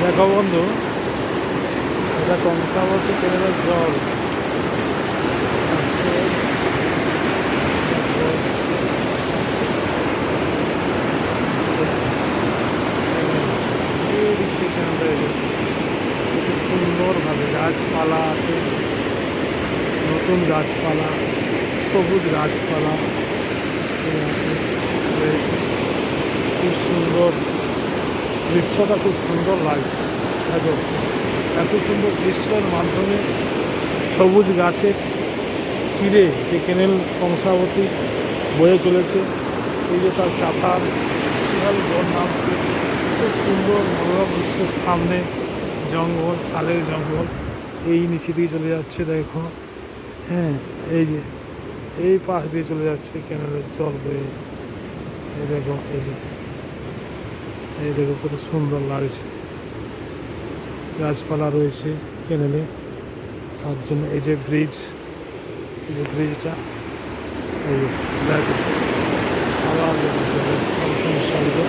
দেখো বন্ধু এটা কংসাবতী কেনার জল। সুন্দরভাবে গাছপালা আছে নতুন গাছপালা সবুজ গাছপালা খুব সুন্দর দৃশ্যটা খুব সুন্দর লাগছে। দেখো, এত সুন্দর দৃশ্যের মাধ্যমে সবুজ গাছের চিরে যে কেনেল কংসাবতী বয়ে চলেছে, এই যে তার চাতার কীভাবে জল নামছে, খুব সুন্দর মনোরম দৃশ্যের সামনে জঙ্গল শালের জঙ্গল, এই নিচে দিয়ে চলে যাচ্ছে, দেখো। হ্যাঁ এই যে, এই পাশ দিয়ে চলে যাচ্ছে কেনেলের জল বয়ে। এই দেখো, এই যে। এদের উপরে সুন্দর লাগছে গাছপালা রয়েছে কেনেলে তার জন্য এই যে ব্রিজ এই যে ব্রিজটা এই আবার সঙ্গে